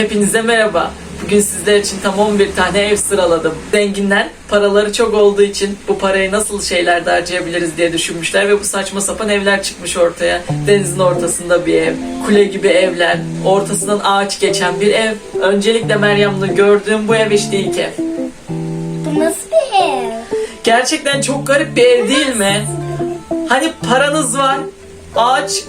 Hepinize merhaba. Bugün sizler için tam 11 tane ev sıraladım. Zenginler paraları çok olduğu için bu parayı nasıl şeylerde harcayabiliriz diye düşünmüşler ve bu saçma sapan evler çıkmış ortaya. Denizin ortasında bir ev, kule gibi evler, ortasından ağaç geçen bir ev. Öncelikle Meryem'le gördüğüm bu ev işte ilk ev. Bu nasıl bir ev? Gerçekten çok garip bir ev değil mi? Hani paranız var, ağaç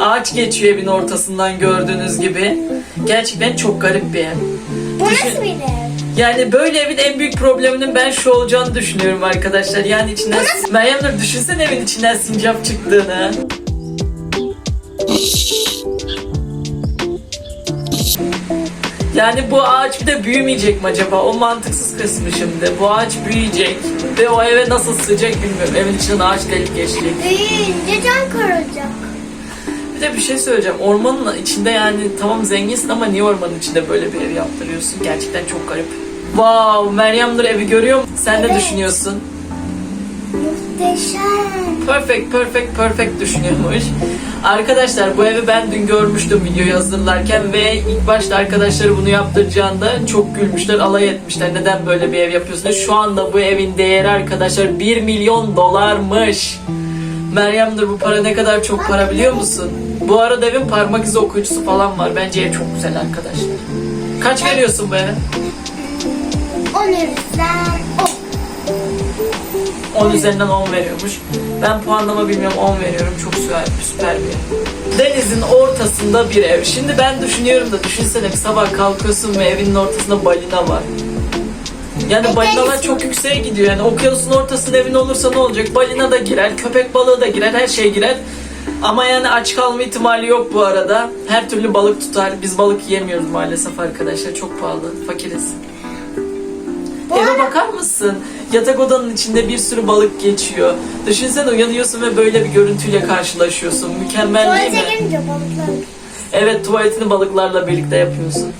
ağaç geçiyor evin ortasından gördüğünüz gibi. Gerçekten çok garip bir ev. Bu nasıl bir ev? Yani böyle evin en büyük probleminin ben şu olacağını düşünüyorum arkadaşlar. Yani içinden Meryem Nur düşünsene evin içinden sincap çıktığını. Yani bu ağaç bir de büyümeyecek mi acaba? O mantıksız kısmı şimdi. Bu ağaç büyüyecek ve o eve nasıl sığacak bilmiyorum. Evin içinden ağaç delik geçecek. Büyüyünce can kırılacak. Bir de bir şey söyleyeceğim. Ormanın içinde yani tamam zenginsin ama niye ormanın içinde böyle bir ev yaptırıyorsun? Gerçekten çok garip. Wow, Meryem Nur evi görüyor musun? Sen ne Evet. düşünüyorsun? Muhteşem. Perfect, perfect, perfect düşünüyormuş. Arkadaşlar bu evi ben dün görmüştüm videoyu hazırlarken ve ilk başta arkadaşları bunu yaptıracağında çok gülmüşler, alay etmişler. Neden böyle bir ev yapıyorsunuz? Şu anda bu evin değeri arkadaşlar 1 milyon dolarmış. Meryem Nur bu para ne kadar çok para biliyor musun? Bu arada evin parmak izi okuyucusu falan var. Bence ev çok güzel arkadaşlar. Kaç veriyorsun eve? On üzerinden on. 10 üzerinden 10 veriyormuş. Ben puanlama bilmiyorum 10 veriyorum. Çok süper, süper bir ev. Denizin ortasında bir ev. Şimdi ben düşünüyorum da düşünsene bir sabah kalkıyorsun ve evinin ortasında balina var. Yani E, balinalar çok yükseğe gidiyor. Yani okyanusun ortasında evin olursa ne olacak? Balina da girer, köpek balığı da girer, her şey girer. Ama yani aç kalma ihtimali yok bu arada. Her türlü balık tutar. Biz balık yiyemiyoruz maalesef arkadaşlar. Çok pahalı. Fakiriz. Eve bakar mısın? Yatak odanın içinde bir sürü balık geçiyor. Düşünsene uyanıyorsun ve böyle bir görüntüyle karşılaşıyorsun. Mükemmel değil Tuvalete mi? girince balıklar. Evet tuvaletini balıklarla birlikte yapıyorsun.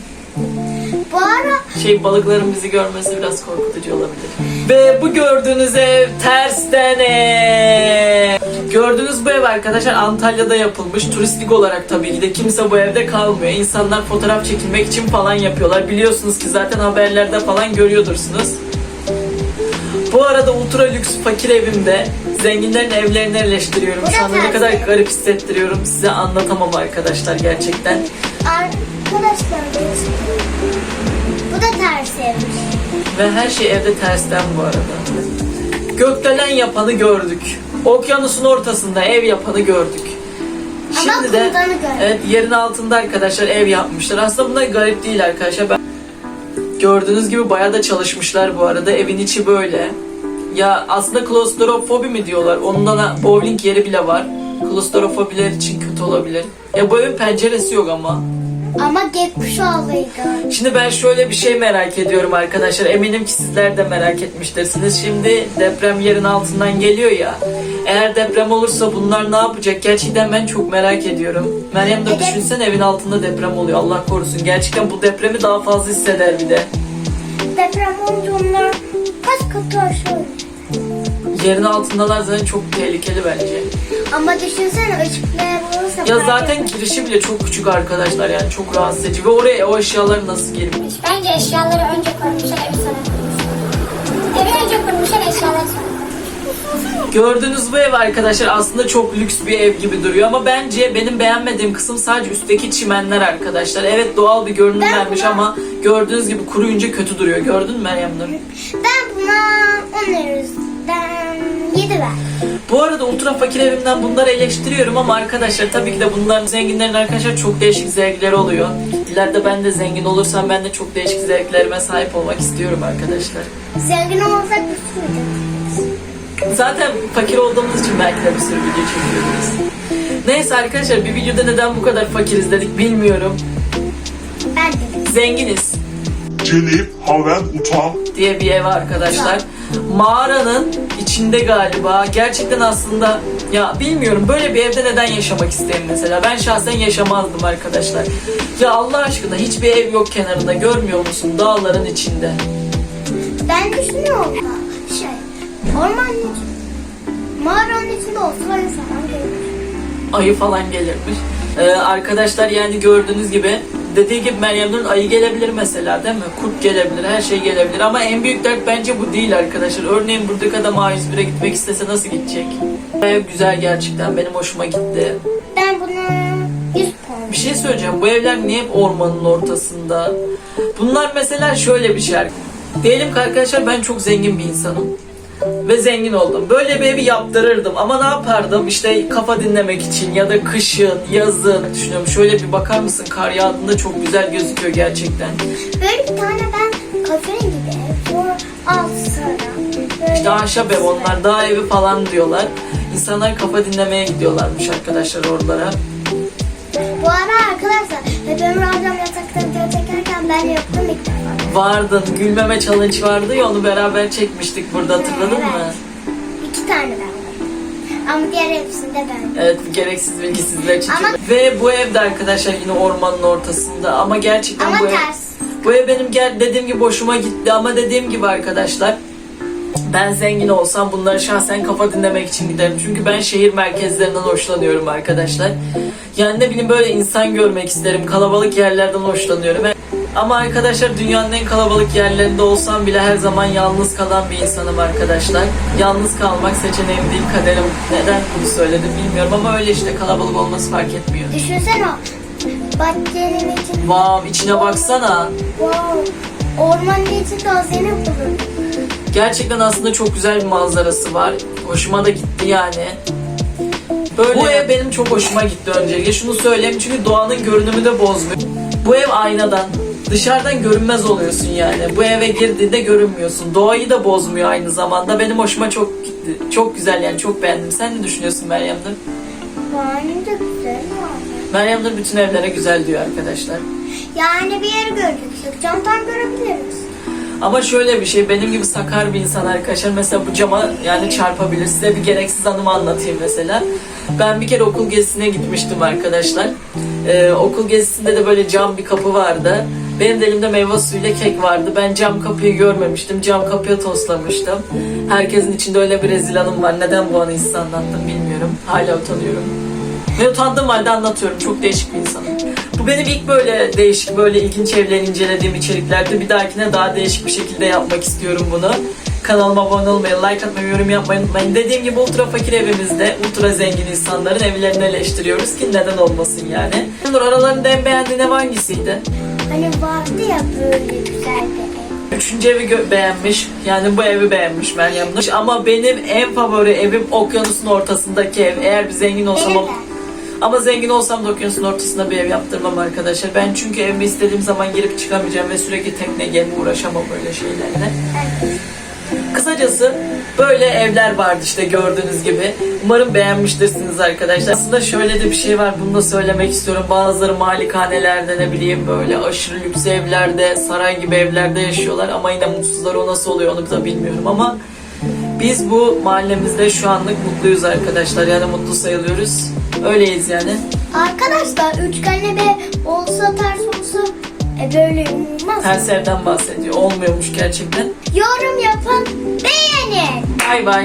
Bu ara Şey balıkların bizi görmesi biraz korkutucu olabilir. Ve bu gördüğünüz ev tersten ev. Gördüğünüz bu ev arkadaşlar Antalya'da yapılmış. Turistik olarak tabii ki de kimse bu evde kalmıyor. İnsanlar fotoğraf çekilmek için falan yapıyorlar. Biliyorsunuz ki zaten haberlerde falan görüyordursunuz. Bu arada ultra lüks fakir evimde zenginlerin evlerini eleştiriyorum. Şu anda ne kadar garip hissettiriyorum size anlatamam arkadaşlar gerçekten. arkadaşlar bu da ters evmiş. Ve her şey evde tersten bu arada. Gökdelen yapanı gördük. Okyanusun ortasında ev yapanı gördük. Ama Şimdi de kumdanı gördük. evet, yerin altında arkadaşlar ev yapmışlar. Aslında bunlar garip değil arkadaşlar. Ben gördüğünüz gibi bayağı da çalışmışlar bu arada. Evin içi böyle. Ya aslında klostrofobi mi diyorlar? Ondan da bowling yeri bile var. Klostrofobiler için kötü olabilir. Ya bu evin penceresi yok ama. Ama gökkuşağlıydı. Şimdi ben şöyle bir şey merak ediyorum arkadaşlar. Eminim ki sizler de merak etmiştirsiniz. Şimdi deprem yerin altından geliyor ya. Eğer deprem olursa bunlar ne yapacak? Gerçekten ben çok merak ediyorum. Meryem de Evet. düşünsen evin altında deprem oluyor. Allah korusun. Gerçekten bu depremi daha fazla hisseder bir de. Deprem olunca onlar kaç katı aşağı. Yerin altındalar zaten çok tehlikeli bence. Ama düşünsene ışıklar olursa Ya zaten girişi bile çok küçük arkadaşlar yani çok rahatsız edici. Ve oraya o eşyalar nasıl girmiş? Bence eşyaları önce koymuşlar, evi sonra koymuşlar. Evi önce kurmuşlar, eşyaları sonra Gördüğünüz bu ev arkadaşlar aslında çok lüks bir ev gibi duruyor ama bence benim beğenmediğim kısım sadece üstteki çimenler arkadaşlar. Evet doğal bir görünüm Ben vermiş buna- ama gördüğünüz gibi kuruyunca kötü duruyor. Gördün mü Meryem Nur? Ben buna 10 üzerinden 7 ver. Bu arada ultra fakir evimden bunları eleştiriyorum ama arkadaşlar tabii ki de bunların zenginlerin arkadaşlar çok değişik zevkleri oluyor. İleride ben de zengin olursam ben de çok değişik zevklerime sahip olmak istiyorum arkadaşlar. Zengin olsak bir sürü. Zaten fakir olduğumuz için belki de bir sürü video çekiyoruz. Neyse arkadaşlar bir videoda neden bu kadar fakiriz dedik bilmiyorum. Ben de. Zenginiz Cenip, Haven, Utan, diye bir ev arkadaşlar. Mağaranın içinde galiba gerçekten aslında ya bilmiyorum böyle bir evde neden yaşamak isteyeyim mesela. Ben şahsen yaşamazdım arkadaşlar. Ya Allah aşkına hiçbir ev yok kenarında görmüyor musun dağların içinde. Ben düşünüyorum da şey ormanın içinde mağaranın içinde olsa insan gelir. Ayı falan gelirmiş. Ee, arkadaşlar yani gördüğünüz gibi dediği gibi Meryem ayı gelebilir mesela değil mi? Kurt gelebilir, her şey gelebilir ama en büyük dert bence bu değil arkadaşlar. Örneğin buradaki adam A101'e gitmek istese nasıl gidecek? Ev güzel gerçekten benim hoşuma gitti. Ben bunu 100 puan. Bir şey söyleyeceğim. Bu evler niye hep ormanın ortasında? Bunlar mesela şöyle bir şey. Diyelim ki arkadaşlar ben çok zengin bir insanım. Ve zengin oldum. Böyle bir evi yaptırırdım ama ne yapardım? İşte kafa dinlemek için ya da kışın, yazın düşünüyorum. Şöyle bir bakar mısın? Kar yağdığında çok güzel gözüküyor gerçekten. Böyle bir tane ben kafe gibi ev. Bu alt sıra. Böyle İşte ahşap ev onlar dağ evi falan diyorlar. İnsanlar kafa dinlemeye gidiyorlarmış arkadaşlar oralara. Bu ara arkadaşlar hep Ömür hocam yatakta video çekerken ben yaptım ilk. Vardın, gülmeme challenge vardı ya onu beraber çekmiştik burada hatırladın mı? İki tane ben var. Ama diğer hepsinde ben. Evet gereksiz bilgisizler çünkü. Ama- Ve bu evde arkadaşlar yine ormanın ortasında ama gerçekten Ama bu ev, ters. bu ev benim gel dediğim gibi hoşuma gitti ama dediğim gibi arkadaşlar ben zengin olsam bunları şahsen kafa dinlemek için giderim. Çünkü ben şehir merkezlerinden hoşlanıyorum arkadaşlar. Yani ne bileyim böyle insan görmek isterim. Kalabalık yerlerden hoşlanıyorum. Ve- Ama arkadaşlar dünyanın en kalabalık yerlerinde olsam bile her zaman yalnız kalan bir insanım arkadaşlar. Yalnız kalmak seçeneğim değil kaderim. Neden bunu söyledim bilmiyorum ama öyle işte kalabalık olması fark etmiyor. Düşünsene o. Bahçenin içinde. Wow içine baksana. Wow. Ormanın içinde hazine bulur. Gerçekten aslında çok güzel bir manzarası var. Hoşuma da gitti yani. Böyle bu ev benim çok hoşuma gitti öncelikle. Şunu söyleyeyim çünkü doğanın görünümü de bozmuyor. Bu ev aynadan. Dışarıdan görünmez oluyorsun yani. Bu eve girdiğinde görünmüyorsun. Doğayı da bozmuyor aynı zamanda. Benim hoşuma çok gitti. Çok güzel yani çok beğendim. Sen ne düşünüyorsun Meryem Nur? Puanı da güzel var. Meryem Nur bütün evlere güzel diyor arkadaşlar. Yani bir yeri göreceksek camdan görebiliriz. Ama şöyle bir şey benim gibi sakar bir insan arkadaşlar mesela bu cama yani çarpabilir. Size bir gereksiz anımı anlatayım mesela. Ben bir kere okul gezisine gitmiştim arkadaşlar. Ee, okul gezisinde de böyle cam bir kapı vardı. Benim de elimde meyve suyuyla kek vardı. Ben cam kapıyı görmemiştim. Cam kapıya toslamıştım. Herkesin içinde öyle bir rezil anım var. Neden bu anı size anlattım bilmiyorum. Hala utanıyorum. Ve utandığım halde anlatıyorum. Çok değişik bir insanım. Bu benim ilk böyle değişik, böyle ilginç evleri incelediğim içeriklerdi. Bir dahakine daha değişik bir şekilde yapmak istiyorum bunu. Kanalıma abone olmayı, like atmayı, yorum yapmayı unutmayın. Dediğim gibi ultra fakir evimizde ultra zengin insanların evlerini eleştiriyoruz ki neden olmasın yani. Nur aralarında en beğendiğin ev hangisiydi? Hani vardı ya böyle güzel bir ev. Üçüncü evi beğenmiş. Yani bu evi beğenmiş Meryem. Ama benim en favori evim okyanusun ortasındaki ev. Eğer bir zengin olsam Benim. Ama zengin olsam da okyanusun ortasında bir ev yaptırmam arkadaşlar. Ben çünkü evime istediğim zaman girip çıkamayacağım ve sürekli tekne gemi uğraşamam böyle şeylerle. Kısacası böyle evler vardı işte gördüğünüz gibi. Umarım beğenmiştirsiniz arkadaşlar. Aslında şöyle de bir şey var bunu da söylemek istiyorum. Bazıları malikanelerde ne bileyim böyle aşırı lüks evlerde, saray gibi evlerde yaşıyorlar ama yine mutsuzlar o nasıl oluyor onu da bilmiyorum ama biz bu mahallemizde şu anlık mutluyuz arkadaşlar. Yani mutlu sayılıyoruz. Öyleyiz yani. Arkadaşlar üçgenli bir olsa ters olsa e böyle olmaz. Ters evden bahsediyor. Olmuyormuş gerçekten. Yorum yapın, beğenin. Bay bay.